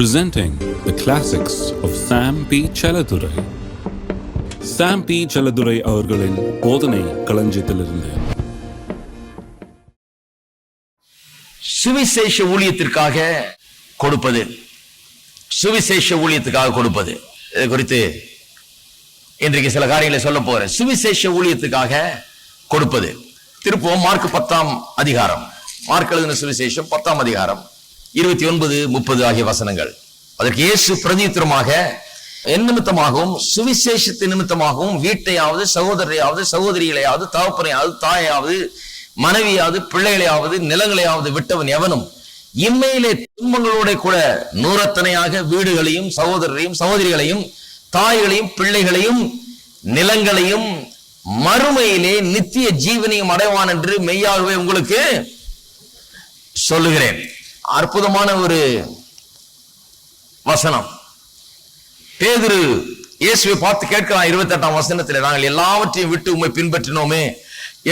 presenting the classics of Sam P. Chaladurai. Sam P Chelladurai அவர்களின் போதனை களஞ்சியத்திலிருந்து. சுவிசேஷ ஊழியத்திற்காக கொடுப்பது. சுவிசேஷ ஊழியத்துக்காக கொடுப்பது. இது குறித்து இன்றைக்கு சில காரியங்களை சொல்ல போறேன். சுவிசேஷ ஊழியத்துக்காக கொடுப்பது. திருப்போம் மார்க் பத்தாம் அதிகாரம். மார்க் எழுதின சுவிசேஷம் பத்தாம் அதிகாரம். இருபத்தி ஒன்பது முப்பது ஆகிய வசனங்கள். அதற்கு இயேசு பிரதித்திரமாக என் நிமித்தமாகவும் சுவிசேஷத்தின் நிமித்தமாகவும் வீட்டையாவது சகோதரையாவது சகோதரிகளையாவது தகப்பனையாவது தாயாவது மனைவியாவது பிள்ளைகளையாவது நிலங்களையாவது விட்டவன் எவனும் இம்மையிலே துன்பங்களோட கூட நூறத்தனையாக வீடுகளையும் சகோதரரையும் சகோதரிகளையும் தாய்களையும் பிள்ளைகளையும் நிலங்களையும் மறுமையிலே நித்திய ஜீவனையும் அடைவான் என்று மெய்யாகவே உங்களுக்கு சொல்லுகிறேன். அற்புதமான ஒரு வசனம். பேதுரு இயேசுவை பார்த்து கேட்கிறான் இருபத்தி எட்டாம் வசனத்தில் நாங்கள் எல்லாவற்றையும் விட்டு உண்மை பின்பற்றினோமே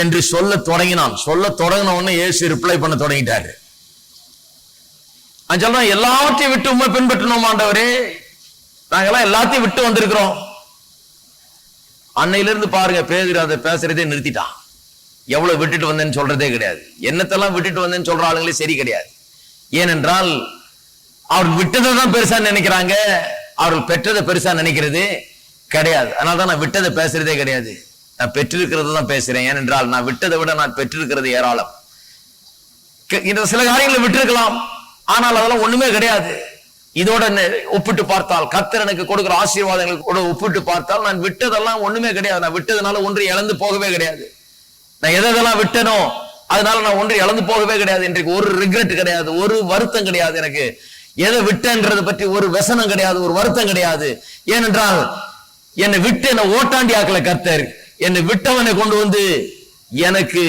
என்று சொல்ல தொடங்கினான். சொல்ல தொடங்கின உடனே இயேசு ரிப்ளை பண்ண தொடங்கிட்டாரு. நான் சொல்றேன் எல்லாவற்றையும் விட்டு உண்மை பின்பற்றினோம் ஆண்டவரே. நாங்கெல்லாம் எல்லாத்தையும் விட்டு வந்திருக்கிறோம். அன்னையிலிருந்து பாருங்க பேதுரு அதை பேசுறதே நிறுத்திட்டான். எவ்வளவு விட்டுட்டு வந்தேன்னு சொல்றதே கிடையாது. என்னத்தெல்லாம் விட்டுட்டு வந்தேன்னு சொல்ற ஆளுங்களே சரி கிடையாது. ஏனென்றால் அவர்கள் விட்டதை தான் பெருசா நினைக்கிறாங்க. அவர்கள் பெற்றதை பெருசா நினைக்கிறது கிடையாது. அதனால தான் நான் விட்டதை பேசுறதே கிடையாது. நான் பெற்றிருக்கிறது தான் பேசுறேன். ஏனென்றால் நான் விட்டதை விட நான் பெற்றிருக்கிறது ஏராளம். இந்த சில காரியங்களை விட்டிருக்கலாம். ஆனால் அதெல்லாம் ஒண்ணுமே கிடையாது. இதோட நெ- ஒப்பிட்டு பார்த்தால் கர்த்தர் எனக்கு கொடுக்கிற ஆசீர்வாதங்கள் கூட ஒப்பிட்டு பார்த்தால் நான் விட்டதெல்லாம் ஒண்ணுமே கிடையாது. நான் விட்டதுனால ஒன்று இழந்து போகவே கிடையாது. நான் எதெல்லாம் விட்டனோ அதனால நான் ஒன்று இழந்து போகவே கிடையாது. இன்றைக்கு ஒரு ரிக்ரெட் கிடையாது. ஒரு வருத்தம் கிடையாது எனக்கு. எதை விட்டேன்றதை பற்றி ஒரு வசனம் கிடையாது. ஒரு வருத்தம் கிடையாது. ஏனென்றால் என்னை விட்டு என்னை ஓட்டாண்டி ஆக்கல கர்த்தர். என்னை விட்டவனை கொண்டு வந்து எனக்கு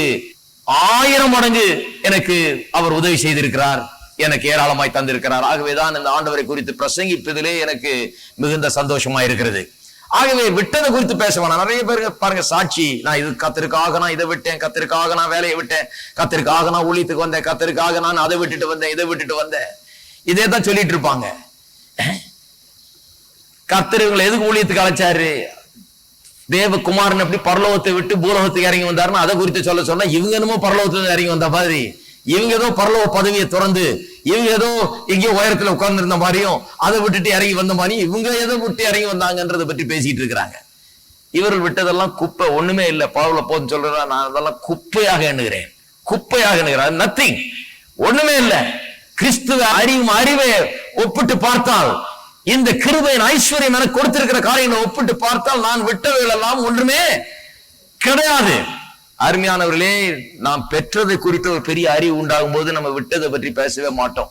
ஆயிரம் மடங்கு எனக்கு அவர் உதவி செய்திருக்கிறார். எனக்கு ஏராளமாய் தந்திருக்கிறார். ஆகவேதான் இந்த ஆண்டவரை குறித்து பிரசங்கிப்பதிலே எனக்கு மிகுந்த சந்தோஷமா இருக்கிறது ஆகவே விட்டதை குறித்து பேச வேணாம். நிறைய பேருங்க பாருங்க சாட்சி நான் இது கத்திற்காக நான் இதை விட்டேன் கத்திற்காக நான் வேலையை விட்டேன் கத்திற்காக நான் ஊழியத்துக்கு வந்தேன் கத்திற்காக நான் அதை விட்டுட்டு வந்தேன் இதை விட்டுட்டு வந்தேன். இதே தான் சொல்லிட்டு இருப்பாங்க. கர்த்தர் இவங்களை எதுக்கு ஊழியத்துக்கு அழைச்சாரு? தேவகுமாரன் எப்படி பரலோகத்தை விட்டு பூலோகத்துக்கு இறங்கி வந்தாருன்னு அதை குறித்து சொல்ல சொன்னா இவங்க என்னமோ பரலோகத்துல இறங்கி வந்த மாதிரி. இவங்க ஏதோ பரலோக பதவியை திறந்து இவங்க ஏதோ எங்கேயோ உயரத்துல உட்கார்ந்து இருந்த மாதிரியும் அதை விட்டுட்டு இறங்கி வந்த மாதிரியும் இவங்க எதை விட்டு இறங்கி வந்தாங்கன்றதை பற்றி பேசிட்டு இருக்கிறாங்க. இவர்கள் விட்டதெல்லாம் குப்பை ஒண்ணுமே இல்லை. பாவல போது சொல்றா நான் அதெல்லாம் குப்பையாக எண்ணுகிறேன். குப்பையாக எண்ணுகிறேன். நத்திங் ஒண்ணுமே இல்லை. கிறிஸ்துவ அறிவும் அறிவை ஒப்பிட்டு பார்த்தால் இந்த கிருபையின் ஐஸ்வர்யம் எனக்கு கொடுத்திருக்கிற காரியங்களை ஒப்பிட்டு பார்த்தால் நான் விட்டவைகள் எல்லாம் ஒன்றுமே கிடையாது. அருமையானவர்களே நாம் பெற்றதை குறித்த ஒரு பெரிய அறிவு உண்டாகும் போது நம்ம விட்டதை பற்றி பேசவே மாட்டோம்.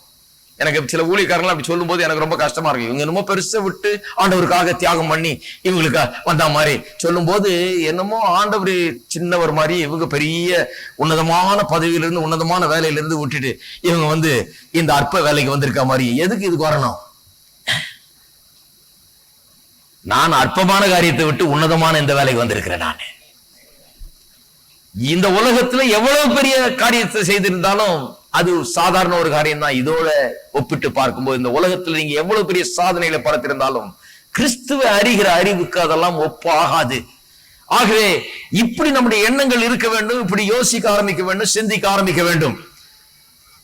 எனக்கு சில ஊழியக்காரங்கள் அப்படி சொல்லும் போது எனக்கு ரொம்ப கஷ்டமா இருக்கு. இவங்க என்னமோ பெருசா விட்டு ஆண்டவருக்காக தியாகம் பண்ணி இவங்களுக்கு வந்த மாதிரி சொல்லும் போது என்னமோ ஆண்டவர் சின்னவர் மாதிரி இவங்க பெரிய உன்னதமான பதவியிலிருந்து உன்னதமான வேலையிலிருந்து விட்டுட்டு இவங்க வந்து இந்த அற்ப வேலைக்கு வந்திருக்க மாதிரி. எதுக்கு இதுக்கு வரணும் நான் அற்பமான காரியத்தை விட்டு உன்னதமான இந்த வேலைக்கு வந்திருக்கிறேன் நான். இந்த உலகத்துல எவ்வளவு பெரிய காரியத்தை செய்திருந்தாலும் அது சாதாரண ஒரு காரியம் தான் இதோட ஒப்பிட்டு பார்க்கும்போது இந்த உலகத்துல நீங்க எவ்வளவு பெரிய சாதனைகளை பறத்திருந்தாலும் கிறிஸ்துவ அறிகிற அறிவுக்கு அதெல்லாம் ஒப்பாகாது. ஆகவே இப்படி நம்முடைய எண்ணங்கள் இருக்க வேண்டும் இப்படி யோசிக்க ஆரம்பிக்க வேண்டும் சிந்திக்க ஆரம்பிக்க வேண்டும்.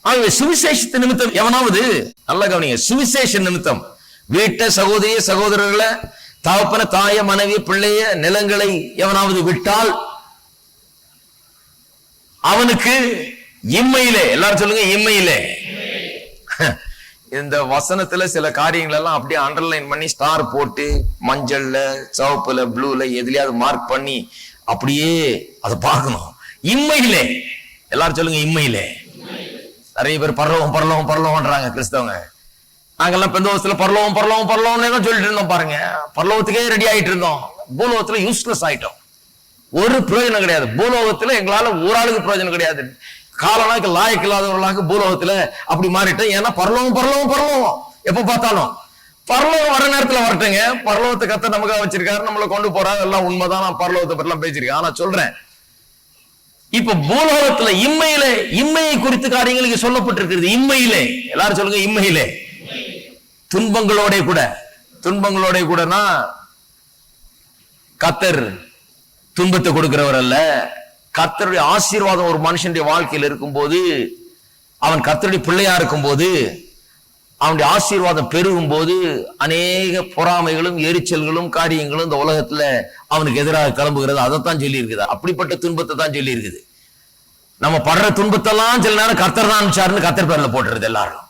ஆகவே சுவிசேஷத்து நிமித்தம் எவனாவது நல்ல கவனிங்க சுவிசேஷ நிமித்தம். வீட்டை சகோதரிய சகோதரர்களை தகப்பன தாய மனைவி பிள்ளைய நிலங்களை எவனாவது விட்டால் அவனுக்கு இம்மையிலே எல்லாரும் சொல்லுங்க இம்மையிலே. இந்த வசனத்துல சில காரியங்கள் எல்லாம் அப்படியே அண்டர்லைன் பண்ணி ஸ்டார் போட்டு மஞ்சள்ல சிவப்புல ப்ளூல எதுலயாவது மார்க் பண்ணி அப்படியே அதை பார்க்கணும். இம்மையிலே. எல்லாரும் சொல்லுங்க இம்மையிலே. நிறைய பேர் பரலோகம் பரலோகம் பரலோகம்ன்றாங்க கிறிஸ்தவங்க. நாங்கெல்லாம் பெந்தோசத்துல பரலோகம் பரலோகம் பரலோகம்னே தான் சொல்லிட்டு இருந்தோம் பாருங்க. பரலோகத்துக்கே ரெடி ஆயிட்டு இருந்தோம். பூலோகத்துல யூஸ்லெஸ் ஆயிட்டோம். ஒரு பிரயோஜனம் கிடையாது. பூலோகத்துல எங்களால ஒரு ஆளுக்கு பிரயோஜனம் கிடையாது. காலனாக்கு லாயக்கு இல்லாதவர்களாக பூலோகத்துல அப்படி மாறிட்டோம் ஏன்னா பரலோகம் பரலோகம் பரலோகம். எப்ப பார்த்தாலும். பரலோகம் வர நேரத்துல வரட்டுங்க. பரலோகத்தை கத்த நமக்காக வச்சிருக்காரு. நம்மளை கொண்டு போறாரு. எல்லாம் உண்மைதான். நான் பரலோகத்தை பற்றிலாம் பேசியிருக்கேன். ஆனா சொல்றேன். இப்ப பூலோகத்துல இம்மையிலே இம்மையை குறித்து காரியங்களுக்கு சொல்லப்பட்டிருக்கிறது. இம்மையிலே. எல்லாரும் சொல்லுங்க இம்மையிலே. துன்பங்களோட கூட. துன்பங்களோட கூடனா கத்தர் துன்பத்தை கொடுக்கிறவர் அல்ல. கத்தருடைய ஆசீர்வாதம் ஒரு மனுஷனுடைய வாழ்க்கையில் இருக்கும்போது அவன் கத்தருடைய பிள்ளையா இருக்கும்போது அவனுடைய ஆசீர்வாதம் பெருகும் போது அநேக பொறாமைகளும் எரிச்சல்களும் காரியங்களும் இந்த உலகத்துல அவனுக்கு எதிராக கிளம்புகிறது. அதைத்தான் சொல்லி இருக்குது அப்படிப்பட்ட துன்பத்தை தான் சொல்லி இருக்குது நம்ம படுற துன்பத்தெல்லாம் சில நேரம் கத்தர் தான் அனுப்பிச்சாருன்னு கத்தர் பேர்ல போட்டுறது எல்லாரும்.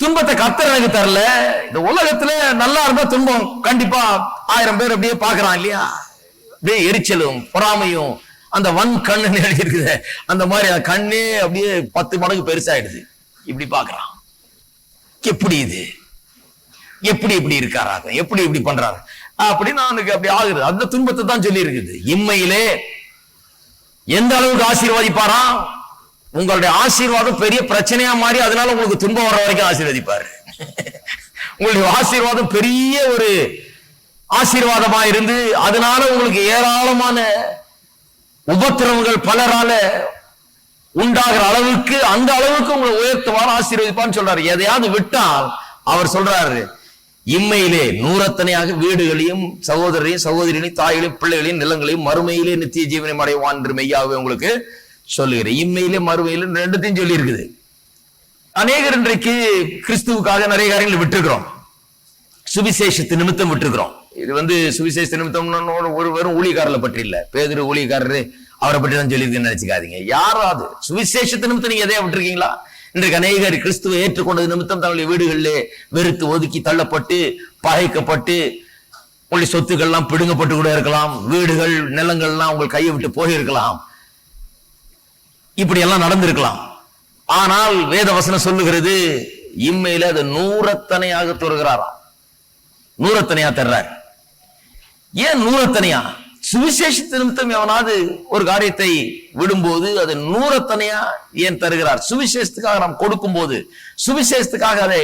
துன்பத்தை கத்தர் எனக்கு தரல. இந்த உலகத்துல நல்லா இருந்தா துன்பம். கண்டிப்பா ஆயிரம் பேர் அப்படியே பாக்குறான் இல்லையா? அப்படியே எரிச்சலும் பொறாமையும் அந்த வன் கண்ணு இருக்குது அந்த மாதிரி அந்த கண்ணே அப்படியே பத்து மடங்கு பெருசாயிடுது. இப்படி பாக்குறான் எப்படி இது? எப்படி இப்படி இருக்காராக எப்படி இப்படி பண்றாரு? அப்படின்னு அவனுக்கு அப்படி ஆகுது. அந்த துன்பத்தை தான் சொல்லி இருக்குது இம்மையிலே எந்த அளவுக்கு ஆசீர்வாதிப்பாரா? உங்களுடைய ஆசீர்வாதம் பெரிய பிரச்சனையா மாறி அதனால உங்களுக்கு துன்பம் வர வரைக்கும் ஆசீர்வதிப்பாரு. உங்களுடைய ஆசீர்வாதம் பெரிய ஒரு ஆசீர்வாதமா இருந்து அதனால உங்களுக்கு ஏராளமான உபத்திரவங்கள் பலரால உண்டாகிற அளவுக்கு அந்த அளவுக்கு உங்களை உயர்த்துவார் ஆசீர்வதிப்பான்னு சொல்றாரு. எதையாவது விட்டால் அவர் சொல்றாரு இம்மையிலே நூறத்தனையாக வீடுகளையும் சகோதரரையும் சகோதரியனையும் தாய்களையும் பிள்ளைகளையும் நிலங்களையும் மறுமையிலே நித்திய ஜீவனை அடைவான் என்று மெய்யாவே உங்களுக்கு சொல்லுகிறேன். இம்மையிலே மறுமையிலே ரெண்டுத்தையும் சொல்லி இருக்குது அநேகர் இன்றைக்கு கிறிஸ்துவுக்காக நிறைய காரியங்களை விட்டுருக்கிறோம். சுவிசேஷத்து நிமித்தம் விட்டுருக்கிறோம். இது வந்து சுவிசேஷ நிமித்தம் ஒரு வெறும் ஊழியக்காரர்களை பற்றி இல்ல. பேதுரு ஊழியக்காரரு அவரை பற்றி தான் சொல்லியிருக்கேன்னு நினைச்சுக்காதீங்க. யாராவது சுவிசேஷத்து நிமித்தம் நீங்க எதையா விட்டுருக்கீங்களா? இன்றைக்கு அநேகர் கிறிஸ்துவை ஏற்றுக்கொண்டது நிமித்தம் தங்களுடைய வீடுகளிலே வெறுத்து ஒதுக்கி தள்ளப்பட்டு பகைக்கப்பட்டு உங்களுடைய சொத்துக்கள்லாம் பிடுங்கப்பட்டு கூட இருக்கலாம் வீடுகள் நிலங்கள்லாம் உங்கள் கையை விட்டு போயிருக்கலாம். இப்படி எல்லாம் நடந்திருக்கலாம். ஆனால் வேத வசனம் சொல்லுகிறது இம்மையில அது நூறத்தனையாக தருகிறாராம் நூறத்தனையா தர்றார். ஏன் நூறத்தனையா சுவிசேஷத்து நிமித்தம் எவனாவது ஒரு காரியத்தை விடும்போது அது நூறத்தனையா ஏன் தருகிறார்? சுவிசேஷத்துக்காக நாம் கொடுக்கும் போது சுவிசேஷத்துக்காக அதை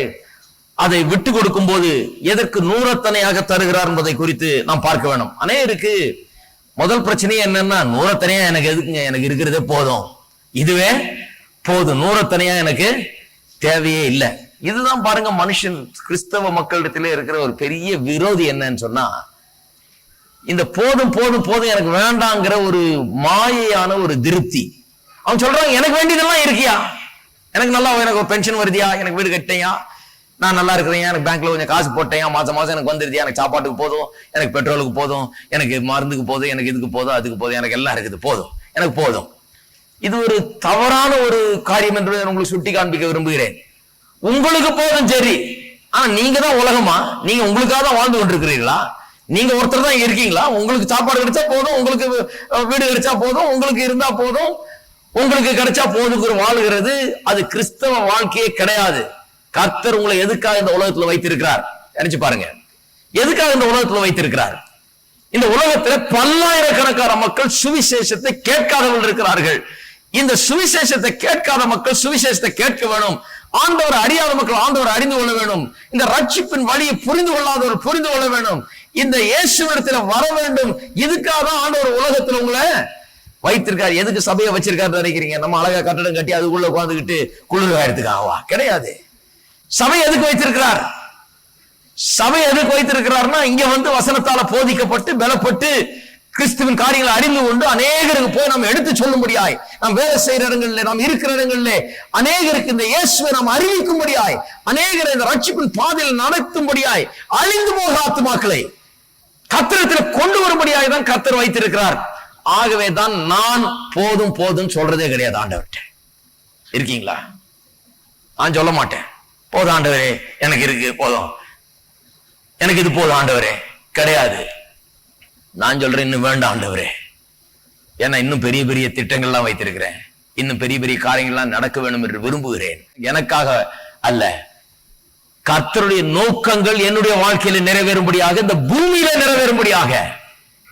அதை விட்டு கொடுக்கும் போது எதற்கு நூறத்தனையாக தருகிறார் என்பதை குறித்து நாம் பார்க்க வேணும் அநேகருக்கு முதல் பிரச்சனை என்னன்னா நூறத்தனையா எனக்கு எதுக்குங்க? எனக்கு இருக்கிறதே போதும். இதுவே போதும் நூறத்தனையா எனக்கு தேவையே இல்லை. இதுதான் பாருங்க மனுஷன் கிறிஸ்தவ மக்களிடத்திலே இருக்கிற ஒரு பெரிய விரோதி என்னன்னு சொன்னா இந்த போதும் போதும் போதும் எனக்கு வேண்டாங்கிற ஒரு மாயையான ஒரு திருப்தி. அவன் சொல்றான் எனக்கு வேண்டியதெல்லாம் இருக்கியா? எனக்கு நல்லா எனக்கு ஒரு பென்ஷன் வருதியா? எனக்கு வீடு கட்டியா நான் நல்லா இருக்கிறேன் எனக்கு பேங்க்ல கொஞ்சம் காசு போட்டேன் மாசம் மாசம் எனக்கு வந்துருதியா? எனக்கு சாப்பாட்டுக்கு போதும் எனக்கு பெட்ரோலுக்கு போதும் எனக்கு மருந்துக்கு போதும் எனக்கு இதுக்கு போதும் அதுக்கு போதும் எனக்கு எல்லாம் இருக்குது போதும் எனக்கு போதும். இது ஒரு தவறான ஒரு காரியம் என்று உங்களுக்கு சுட்டி காண்பிக்க விரும்புகிறேன். உங்களுக்கு போதும் சரி ஆனா நீங்க தான் உலகமா? நீங்க உங்களுக்காக தான் வாழ்ந்து கொண்டிருக்கிறீர்களா? நீங்க ஒருத்தர் தான் இருக்கீங்களா? உங்களுக்கு சாப்பாடு கிடைச்சா போதும் உங்களுக்கு வீடு கிடைச்சா போதும் உங்களுக்கு இருந்தா போதும் உங்களுக்கு கிடைச்சா போதுங்கிற வாழ்கிறது அது கிறிஸ்தவ வாழ்க்கையே கிடையாது. கர்த்தர் உங்களை எதுக்காக இந்த உலகத்துல வைத்திருக்கிறார்? நினைச்சு பாருங்க. எதுக்காக இந்த உலகத்துல வைத்திருக்கிறார்? இந்த உலகத்துல பல்லாயிரக்கணக்கான மக்கள் சுவிசேஷத்தை கேட்காதவர்கள் இருக்கிறார்கள். இந்த சுவிசேஷத்தை கேட்காத மக்கள் சுவிசேஷத்தை கேட்க வேணும். ஆண்டவர் அறியாத மக்கள் ஆண்டவர் அறிந்து கொள்ள வேணும். இந்த ரட்சிப்பின் வழியை புரிந்து கொள்ளாதவர் புரிந்து கொள்ள வேணும். இந்த இயேசுவிடத்துல வர வேண்டும். இதுக்காக தான் ஆண்டவர் உலகத்துல உங்களை வைத்திருக்காரு? எதுக்கு சபையை வச்சிருக்காரு நினைக்கிறீங்க? நம்ம அழகா கட்டடம் கட்டி அதுக்குள்ள உட்காந்துக்கிட்டு குளிர் காயத்துக்காகவா கிடையாது. சபை எதுக்கு வைத்திருக்கிறார்? சபை எதுக்கு வைத்திருக்கிறார்னா இங்க வந்து வசனத்தால போதிக்கப்பட்டு பலப்பட்டு கிறிஸ்துவின் காரியங்களை அறிந்து கொண்டு அநேகருக்கு போய் நாம் எடுத்து சொல்லும்படியாய் நாம் வேலை செய்யற இடங்களில் நாம் இருக்கிற இடங்கள்ல அநேகருக்கு இந்த இயேசுவை நாம் அறிவிக்கும்படியாய் அநேகரை இந்த ரட்சிப்பின் பாதையில் நடத்தும்படியாய் அழிந்து போக ஆத்துமாக்களை கத்திரத்தில் கொண்டு வரும்படியாக தான் கத்தர் வைத்திருக்கிறார். ஆகவே தான் நான் போதும் போதும் சொல்றதே கிடையாது ஆண்டவர்கிட்ட. இருக்கீங்களா? நான் சொல்ல மாட்டேன். போதும் ஆண்டவரே எனக்கு இருக்கு போதும். எனக்கு இது போதும் ஆண்டவரே. கிடையாது. நான் சொல்றேன் இன்னும் வேண்டாம் ஆண்டவரே. ஏன்னா இன்னும் பெரிய பெரிய திட்டங்கள்லாம் வைத்திருக்கிறேன். இன்னும் பெரிய பெரிய காரியங்கள்லாம் நடக்க வேண்டும் என்று விரும்புகிறேன். எனக்காக அல்ல. கர்த்தருடைய நோக்கங்கள் என்னுடைய வாழ்க்கையில நிறைவேறும்படியாக இந்த பூமியில நிறைவேறும்படியாக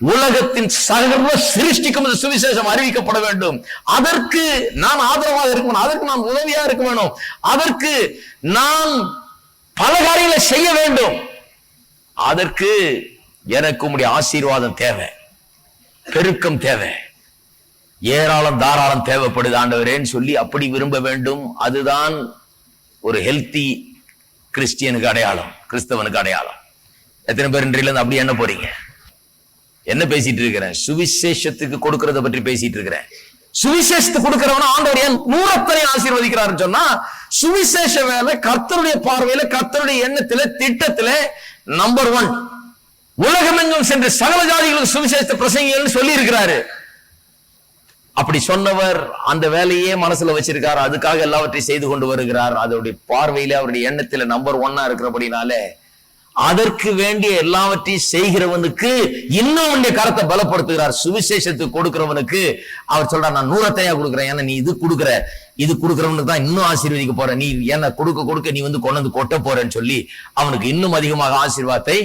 உலகத்தின் சர்வ சிருஷ்டிக்கும் இந்த சுவிசேஷம் அறிவிக்கப்பட வேண்டும். அதற்கு நான் ஆதரவாக இருக்க வேணும் அதற்கு நான் உதவியா இருக்க வேணும் அதற்கு நான் பல காரியங்களை செய்ய வேண்டும். அதற்கு எனக்கு உடைய ஆசீர்வாதம் தேவை பெருக்கம் தேவை. ஏராளம் தாராளம் தேவைப்படுது ஆண்டவரேன்னு சொல்லி அப்படி விரும்ப வேண்டும். அதுதான் ஒரு ஹெல்த்தி கிறிஸ்டியனுக்கு அடையாளம் கிறிஸ்தவனுக்கு அடையாளம். எத்தனை பேர் இன்றையில இருந்து அப்படி என்ன போறீங்க? என்ன பேசிட்டு இருக்கிறேன்? சுவிசேஷத்துக்கு கொடுக்கறத பற்றி பேசிட்டு இருக்கிறேன். சுவிசேஷத்துக்கு கொடுக்கிறவன ஆண்டவர் ஏன் நூறத்தனை ஆசீர்வதிக்கிறாருன்னு சொன்னா சுவிசேஷ வேலை கர்த்தருடைய பார்வையில கர்த்தருடைய எண்ணத்துல திட்டத்துல நம்பர் ஒன் உலகமெங்கும் சென்று சகல ஜாதிகளுக்கு சுவிசேஷத்தை பிரசங்கிகள் சொல்லி இருக்கிறாரு அப்படி சொன்னவர் அந்த வேலையே மனசுல வச்சிருக்கார். அதுக்காக எல்லாவற்றையும் செய்து கொண்டு வருகிறார். அதோடைய பார்வையில அவருடைய எண்ணத்துல நம்பர் ஒன்னா இருக்கிறபடினால அதற்கு வேண்டிய எல்லாவற்றையும் செய்கிறவனுக்கு இன்னும் அவனுடைய கரத்தை பலப்படுத்துகிறார். சுவிசேஷத்துக்கு கொடுக்கிறவனுக்கு அவர் சொல்றார் நான் நூறத்தையா கொடுக்குறேன். ஏன்னா நீ இது கொடுக்குற இது கொடுக்குறவனுக்கு தான் இன்னும் ஆசீர்வதிக்க போற நீ என்ன கொடுக்க கொடுக்க நீ வந்து கொண்டு வந்து கொட்ட போறேன்னு சொல்லி அவனுக்கு இன்னும் அதிகமாக ஆசீர்வாதத்தை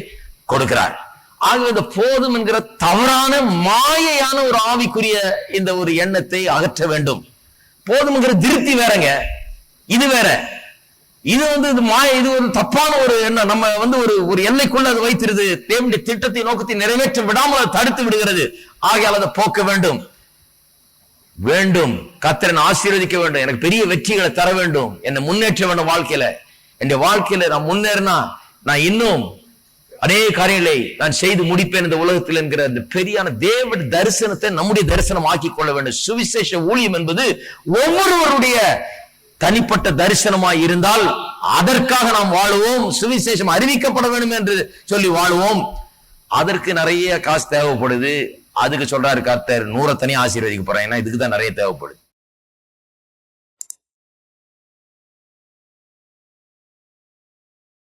கொடுக்கிறார். ஆகவே போதும் என்கிற தவறான மாயையான ஒரு ஆவிக்குரிய இந்த ஒரு எண்ணத்தை அகற்ற வேண்டும். போதும்ங்கிற திருப்தி வேறங்க. இது வேற. இது வந்து இது மாய இது ஒரு தப்பான ஒரு எண்ணம். நம்ம வந்து ஒரு ஒரு எல்லைக்குள்ள அது வைத்திருது. தேவனுடைய திட்டத்தை நோக்கத்தை நிறைவேற்ற விடாமல் அதை தடுத்து விடுகிறது. ஆகையால் அதை போக்க வேண்டும். வேண்டும். கத்திரன் ஆசீர்வதிக்க வேண்டும். எனக்கு பெரிய வெற்றிகளை தர வேண்டும். என்னை முன்னேற்ற வேண்டும் வாழ்க்கையில. என் வாழ்க்கையில நான் முன்னேறினா நான் இன்னும் அநேக காரியங்களை நான் செய்து முடிப்பேன் இந்த உலகத்தில் என்கிற அந்த பெரியான தேவ தரிசனத்தை நம்முடைய தரிசனம் ஆக்கிக் கொள்ள வேண்டும். சுவிசேஷ ஊழியம் என்பது ஒவ்வொருவருடைய தனிப்பட்ட தரிசனமாய் இருந்தால் அதற்காக நாம் வாழுவோம். சுவிசேஷம் அறிவிக்கப்பட வேண்டும் என்று சொல்லி வாழுவோம். அதற்கு நிறைய காசு தேவைப்படுது. அதுக்கு சொல்றாரு கர்த்தர் நூறத்தனே ஆசீர்வதிக்க போறேன். ஏன்னா இதுக்கு தான் நிறைய தேவைப்படுது.